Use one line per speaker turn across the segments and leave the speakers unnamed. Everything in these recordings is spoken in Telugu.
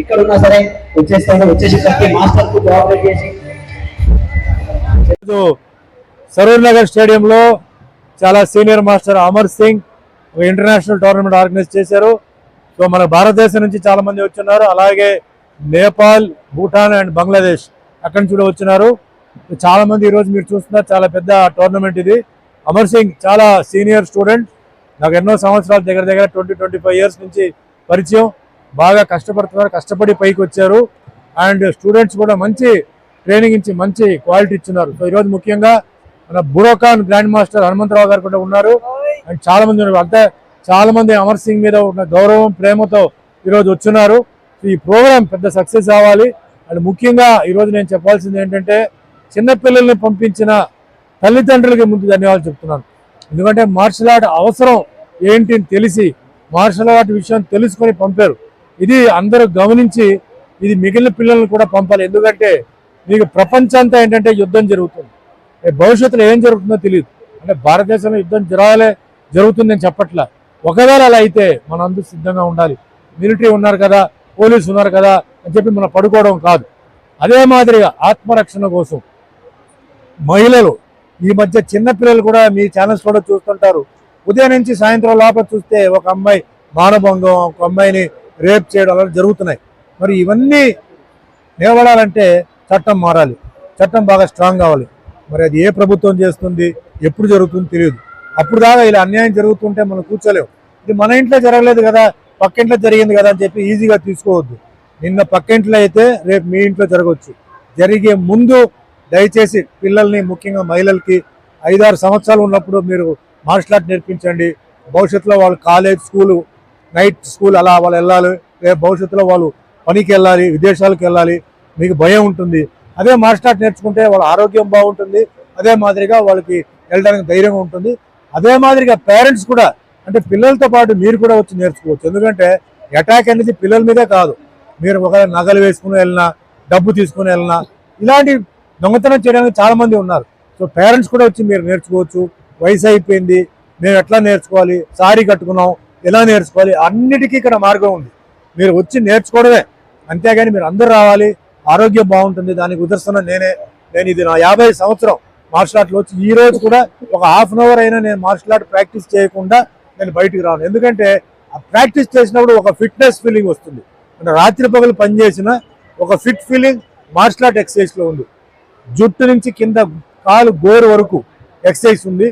ఎక్కడ ఉన్నా సరే వచ్చేస్తాను వచ్చేసి ప్రతి మాస్టర్కు కోఆపరేట్ చేసి.
సరూర్ నగర్ స్టేడియంలో చాలా సీనియర్ మాస్టర్ అమర్ సింగ్ ఒక ఇంటర్నేషనల్ టోర్నమెంట్ ఆర్గనైజ్ చేశారు. సో మన భారతదేశం నుంచి చాలా మంది వచ్చున్నారు. అలాగే నేపాల్ భూటాన్ అండ్ బంగ్లాదేశ్ అక్కడి నుంచి కూడా వచ్చినారు చాలా మంది ఈరోజు మీరు చూస్తున్నారు. చాలా పెద్ద టోర్నమెంట్ ఇది. అమర్ సింగ్ చాలా సీనియర్ స్టూడెంట్. నాకు ఎన్నో సంవత్సరాల దగ్గర దగ్గర ట్వంటీ ట్వంటీ ఫైవ్ ఇయర్స్ నుంచి పరిచయం. బాగా కష్టపడుతున్నారు కష్టపడి పైకి వచ్చారు. అండ్ స్టూడెంట్స్ కూడా మంచి ట్రైనింగ్ ఇచ్చి మంచి క్వాలిటీ ఇచ్చున్నారు. సో ఈరోజు ముఖ్యంగా మన బురోకాన్ గ్రాండ్ మాస్టర్ హనుమంతరావు గారు కూడా ఉన్నారు. అండ్ చాలా మంది ఉన్నారు. అంటే చాలా మంది అమర్ సింగ్ మీద ఉన్న గౌరవం ప్రేమతో ఈరోజు వచ్చున్నారు. ఈ ప్రోగ్రాం పెద్ద సక్సెస్ అవ్వాలి. అండ్ ముఖ్యంగా ఈరోజు నేను చెప్పాల్సింది ఏంటంటే చిన్నపిల్లల్ని పంపించిన తల్లిదండ్రులకి ముందు ధన్యవాదాలు చెప్తున్నాను. ఎందుకంటే మార్షల్ ఆర్ట్ అవసరం ఏంటి అని తెలిసి మార్షల్ ఆర్ట్ విషయం తెలుసుకొని పంపారు. ఇది అందరూ గమనించి ఇది మిగిలిన పిల్లల్ని కూడా పంపాలి. ఎందుకంటే మీకు ప్రపంచంతా ఏంటంటే యుద్ధం జరుగుతుంది. భవిష్యత్తులో ఏం జరుగుతుందో తెలియదు. అంటే భారతదేశంలో యుద్ధం జరగాలే జరుగుతుందని చెప్పట్లా. ఒకవేళ అలా అయితే మనం అందరూ సిద్ధంగా ఉండాలి. మిలిటరీ ఉన్నారు కదా పోలీసు ఉన్నారు కదా అని చెప్పి మనం పడుకోవడం కాదు. అదే మాదిరిగా ఆత్మరక్షణ కోసం మహిళలు ఈ మధ్య చిన్నపిల్లలు కూడా మీ ఛానల్స్ కూడా చూస్తుంటారు. ఉదయం నుంచి సాయంత్రం లోపల చూస్తే ఒక అమ్మాయి మానభంగం ఒక అమ్మాయిని రేప్ చేయడం అలా జరుగుతున్నాయి. మరి ఇవన్నీ నిలబడాలంటే చట్టం మారాలి. చట్టం బాగా స్ట్రాంగ్ కావాలి. మరి అది ఏ ప్రభుత్వం చేస్తుంది ఎప్పుడు జరుగుతుంది తెలియదు. అప్పుడు దాకా ఇలా అన్యాయం జరుగుతుంటే మనం కూర్చోలేము. ఇది మన ఇంట్లో జరగలేదు కదా పక్కింట్లో జరిగింది కదా అని చెప్పి ఈజీగా తీసుకోవద్దు. నిన్న పక్కింట్లో అయితే రేపు మీ ఇంట్లో జరగవచ్చు. జరిగే ముందు దయచేసి పిల్లల్ని ముఖ్యంగా మహిళలకి ఐదారు సంవత్సరాలు ఉన్నప్పుడు మీరు మార్షల్ ఆర్ట్ నేర్పించండి. భవిష్యత్తులో వాళ్ళు కాలేజ్ స్కూలు నైట్ స్కూల్ అలా వాళ్ళు వెళ్ళాలి రేపు భవిష్యత్తులో వాళ్ళు పనికి వెళ్ళాలి విదేశాలకు వెళ్ళాలి మీకు భయం ఉంటుంది. అదే మార్షల్ ఆర్ట్ నేర్చుకుంటే వాళ్ళ ఆరోగ్యం బాగుంటుంది. అదే మాదిరిగా వాళ్ళకి వెళ్ళడానికి ధైర్యం ఉంటుంది. అదే మాదిరిగా పేరెంట్స్ కూడా అంటే పిల్లలతో పాటు మీరు కూడా వచ్చి నేర్చుకోవచ్చు. ఎందుకంటే అటాక్ అనేది పిల్లల మీదే కాదు. మీరు ఒకవేళ నగలు వేసుకుని వెళ్ళినా డబ్బు తీసుకుని వెళ్ళినా ఇలాంటి దొంగతనం చేయడానికి చాలామంది ఉన్నారు. సో పేరెంట్స్ కూడా వచ్చి మీరు నేర్చుకోవచ్చు. వయసు అయిపోయింది మేము ఎట్లా నేర్చుకోవాలి? సారీ కట్టుకున్నాం ఎలా నేర్చుకోవాలి? అన్నిటికీ ఇక్కడ మార్గం ఉంది. మీరు వచ్చి నేర్చుకోవడమే. అంతేగాని మీరు అందరు రావాలి. ఆరోగ్యం బాగుంటుంది. దానికి ఉదర్శనం నేనే. నేను ఇది నా యాభై సంవత్సరం మార్షల్ ఆర్ట్లో వచ్చి ఈ రోజు కూడా ఒక హాఫ్ అన్ అవర్ అయినా నేను మార్షల్ ఆర్ట్ ప్రాక్టీస్ చేయకుండా నేను బయటికి రాను. ఎందుకంటే ఆ ప్రాక్టీస్ చేసినప్పుడు ఒక ఫిట్నెస్ ఫీలింగ్ వస్తుంది. అంటే రాత్రి పగలు పనిచేసిన ఒక ఫిట్ ఫీలింగ్ మార్షల్ ఆర్ట్ ఎక్సర్సైజ్లో ఉంది. జుట్టు నుంచి కింద కాలు గోరు వరకు ఎక్సర్సైజ్ ఉంది.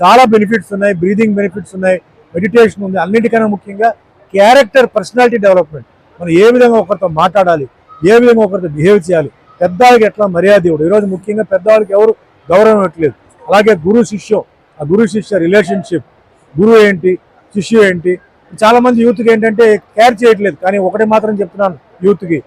చాలా బెనిఫిట్స్ ఉన్నాయి. బ్రీదింగ్ బెనిఫిట్స్ ఉన్నాయి. మెడిటేషన్ ఉంది. అన్నిటికన్నా ముఖ్యంగా క్యారెక్టర్ పర్సనాలిటీ డెవలప్మెంట్ మనం ఏ విధంగా ఒకరితో మాట్లాడాలి ఏ విధంగా ఒకరితో బిహేవ్ చేయాలి పెద్దవాళ్ళకి ఎట్లా మర్యాద ఇవ్వడు? ఈరోజు ముఖ్యంగా పెద్దవాళ్ళకి ఎవరు గౌరవం ఇవ్వట్లేదు. అలాగే గురు శిష్యం ఆ గురు శిష్య రిలేషన్షిప్ గురువు ఏంటి? శిష్యు ఏంటి? చాలా మంది యూత్కి ఏంటంటే కేర్ చేయట్లేదు. కానీ ఒకటి మాత్రం చెప్తున్నాను యూత్కి.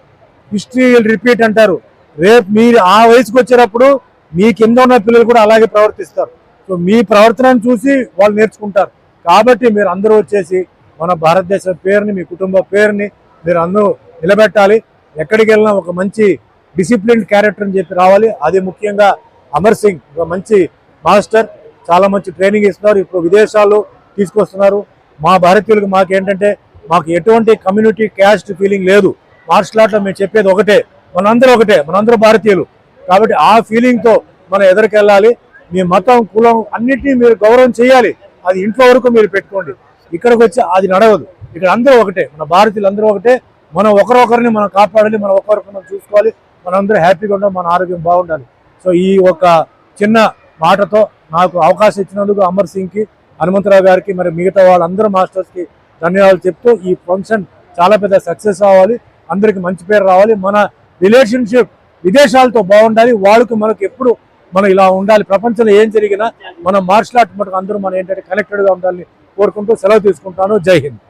హిస్టరీ రిపీట్ అంటారు. రేపు మీరు ఆ వయసుకు వచ్చేటప్పుడు మీ కింద ఉన్న పిల్లలు కూడా అలాగే ప్రవర్తిస్తారు. సో మీ ప్రవర్తనను చూసి వాళ్ళు నేర్చుకుంటారు. కాబట్టి మీరు అందరూ వచ్చేసి మన భారతదేశం పేరుని మీ కుటుంబ పేరుని మీరు అందరూ నిలబెట్టాలి. ఎక్కడికి వెళ్ళినా ఒక మంచి డిసిప్లిన్ క్యారెక్టర్ అని చెప్పి రావాలి. అది ముఖ్యంగా అమర్ సింగ్ ఒక మంచి మాస్టర్. చాలా మంచి ట్రైనింగ్ ఇస్తున్నారు. ఇప్పుడు విదేశాల్లో తీసుకొస్తున్నారు. మా భారతీయులకు మాకేంటంటే మాకు ఎటువంటి కమ్యూనిటీ క్యాస్ట్ ఫీలింగ్ లేదు. మార్షల్ ఆర్ట్లో మేము చెప్పేది ఒకటే. మనందరూ ఒకటే. మనందరూ భారతీయులు. కాబట్టి ఆ ఫీలింగ్తో మనం ఎదురుకెళ్ళాలి. మీ మతం కులం అన్నిటినీ మీరు గౌరవం చేయాలి. అది ఇంట్లో వరకు మీరు పెట్టుకోండి. ఇక్కడికి వచ్చి అది నడవదు. ఇక్కడ అందరూ ఒకటే. మన భారతీయులు అందరూ ఒకటే. మనం ఒకరొకరిని మనం కాపాడాలి మనం ఒకరొకరిని మనం చూసుకోవాలి. మనందరూ హ్యాపీగా ఉండాలి మన ఆరోగ్యం బాగుండాలి. సో ఈ ఒక చిన్న మాటతో నాకు అవకాశం ఇచ్చినందుకు అమర్ సింగ్కి హనుమంతరావు గారికి మరి మిగతా వాళ్ళందరూ మాస్టర్స్కి ధన్యవాదాలు చెప్తూ ఈ ఫంక్షన్ చాలా పెద్ద సక్సెస్ అవ్వాలి. అందరికి మంచి పేరు రావాలి. మన రిలేషన్షిప్ విదేశాలతో బాగుండాలి. వాళ్ళకి మనకు ఎప్పుడు మనం ఇలా ఉండాలి. ప్రపంచంలో ఏం జరిగినా మనం మార్షల్ ఆర్ట్ మటుకు అందరూ మనం ఏంటంటే కనెక్టెడ్గా ఉండాలని కోరుకుంటూ సెలవు తీసుకుంటాను. జై హింద్.